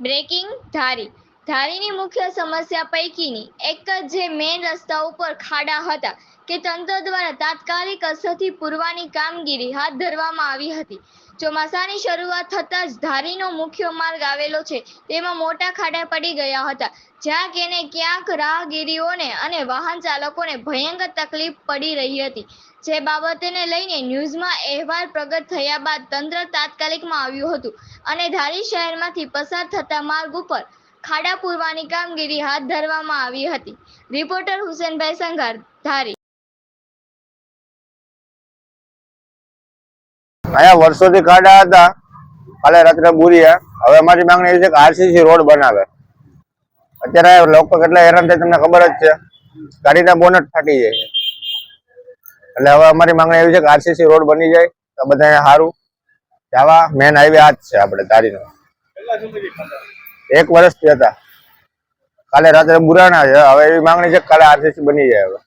Breaking ધારી. ધારીની મુખ્ય સમસ્યા પૈકીની એક જ જે મેઇન રસ્તા ઉપર ખાડા હતા કે તંત્ર દ્વારા તાત્કાલિક અસરથી પૂરવાની કામગીરી હાથ ધરવામાં આવી હતી. ચોમાસાની શરૂઆત થતાં જ ધારીનો મુખ્ય માર્ગ આવેલો છે તેમાં મોટા ખાડા પડી ગયા હતા, જ્યાં કેને ક્યાંક રાહગીરીઓને અને વાહન ચાલકોને ભયંકર તકલીફ પડી રહી હતી. જે બાબતને લઈને ન્યૂઝમાં અહેવાલ પ્રગટ થયા બાદ તંત્ર તાત્કાલિકમાં આવ્યું હતું અને ધારી શહેરમાંથી પસાર થતા માર્ગ ઉપર ખાડા પૂરવાની કામગીરી હાથ ધરવામાં આવી હતી. રિપોર્ટર હુસેનભાઈ સંઘાર, ધારી. અહીંયા વર્ષોથી ખાડા હતા. કાલે રાત્રે બુરિયા હવે અમારી માંગણી એવી છે કે આરસીસી રોડ બનાવે. અત્યારે લોકો કેટલા હેરાન થાય તમને ખબર જ છે. ગાડીના બોનટ ફાટી જાય છે. એટલે હવે અમારી માંગણી એવી છે કે આરસીસી રોડ બની જાય, તો બધાને સારું જવા, મેન હાઈવે આ જ છે આપણે ધારીનો. એક વર્ષથી હતા. કાલે રાત્રે બુરાણા છે. હવે એવી માંગણી છે કાલે આરસીસી બની જાય હવે.